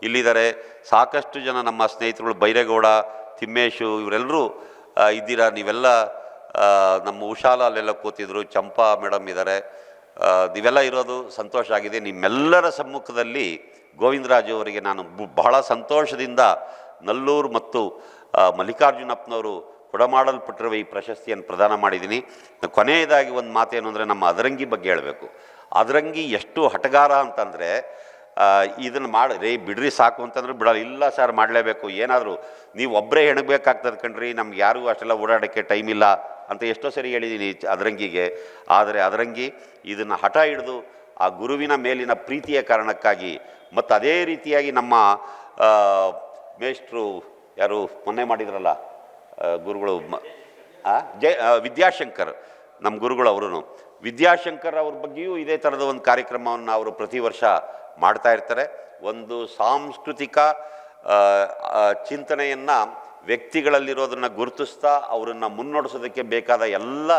ಇಲ್ಲಿದ್ದಾರೆ. ಸಾಕಷ್ಟು ಜನ ನಮ್ಮ ಸ್ನೇಹಿತರುಗಳು ಬೈರೇಗೌಡ, ತಿಮ್ಮೇಶು ಇವರೆಲ್ಲರೂ ಇದ್ದೀರಾ? ನೀವೆಲ್ಲ ನಮ್ಮ ಉಷಾಲ ಅಲ್ಲೆಲ್ಲ ಕೂತಿದ್ರು, ಚಂಪಾ ಮೇಡಮ್ ಇದ್ದಾರೆ. ನೀವೆಲ್ಲ ಇರೋದು ಸಂತೋಷ ಆಗಿದೆ. ನಿಮ್ಮೆಲ್ಲರ ಸಮ್ಮುಖದಲ್ಲಿ ಗೋವಿಂದರಾಜು ಅವರಿಗೆ ನಾನು ಬಹಳ ಸಂತೋಷದಿಂದ ನಲ್ಲೂರು ಮತ್ತು ಮಲ್ಲಿಕಾರ್ಜುನಪ್ಪನವರು ಕೊಡಮಾಡಲ್ಪಟ್ಟಿರುವ ಈ ಪ್ರಶಸ್ತಿಯನ್ನು ಪ್ರದಾನ ಮಾಡಿದ್ದೀನಿ. ಕೊನೆಯದಾಗಿ ಒಂದು ಮಾತೇನು ಅಂದರೆ ನಮ್ಮ ಅದರಂಗಿ ಬಗ್ಗೆ ಹೇಳಬೇಕು. ಅದರಂಗಿ ಎಷ್ಟು ಹಟಗಾರ ಅಂತಂದರೆ ಇದನ್ನು ಮಾಡಿ, ರೇ, ಬಿಡ್ರಿ ಸಾಕು ಅಂತಂದ್ರೆ ಬಿಡಲ್ಲ, ಇಲ್ಲ ಸರ್ ಮಾಡಲೇಬೇಕು, ಏನಾದರೂ ನೀವು ಒಬ್ಬರೇ ಹೆಣಗಬೇಕಾಗ್ತದೆ ಕಣ್ರಿ, ನಮ್ಗೆ ಯಾರಿಗೂ ಅಷ್ಟೆಲ್ಲ ಓಡಾಡೋಕ್ಕೆ ಟೈಮ್ ಇಲ್ಲ ಅಂತ ಎಷ್ಟೋ ಸರಿ ಹೇಳಿದ್ದೀನಿ ಅದರಂಗಿಗೆ ಆದರೆ ಅದರಂಗಿ ಇದನ್ನು ಹಠ ಹಿಡಿದು ಆ ಗುರುವಿನ ಮೇಲಿನ ಪ್ರೀತಿಯ ಕಾರಣಕ್ಕಾಗಿ ಮತ್ತು ಅದೇ ರೀತಿಯಾಗಿ ನಮ್ಮ ಮೇಷ್ಟ್ರು ಯಾರು ಮೊನ್ನೆ ಮಾಡಿದ್ರಲ್ಲ ಗುರುಗಳು? ಜಯ ವಿದ್ಯಾಶಂಕರ್, ನಮ್ಮ ಗುರುಗಳು ಅವರು ವಿದ್ಯಾಶಂಕರ್ ಅವ್ರ ಬಗ್ಗೆಯೂ ಇದೇ ಥರದ ಒಂದು ಕಾರ್ಯಕ್ರಮವನ್ನು ಅವರು ಪ್ರತಿ ವರ್ಷ ಮಾಡ್ತಾ ಇರ್ತಾರೆ. ಒಂದು ಸಾಂಸ್ಕೃತಿಕ ಚಿಂತನೆಯನ್ನು ವ್ಯಕ್ತಿಗಳಲ್ಲಿರೋದನ್ನು ಗುರುತಿಸ್ತಾ ಅವರನ್ನು ಮುನ್ನಡೆಸೋದಕ್ಕೆ ಬೇಕಾದ ಎಲ್ಲ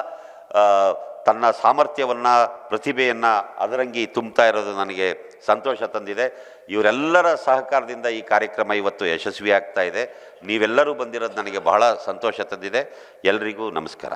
ತನ್ನ ಸಾಮರ್ಥ್ಯವನ್ನು, ಪ್ರತಿಭೆಯನ್ನು ಅದರಂಗಿ ತುಂಬ್ತಾ ಇರೋದು ನನಗೆ ಸಂತೋಷ ತಂದಿದೆ. ಇವರೆಲ್ಲರ ಸಹಕಾರದಿಂದ ಈ ಕಾರ್ಯಕ್ರಮ ಇವತ್ತು ಯಶಸ್ವಿ ಆಗ್ತಾ ಇದೆ. ನೀವೆಲ್ಲರೂ ಬಂದಿರೋದು ನನಗೆ ಬಹಳ ಸಂತೋಷ ತಂದಿದೆ. ಎಲ್ರಿಗೂ ನಮಸ್ಕಾರ.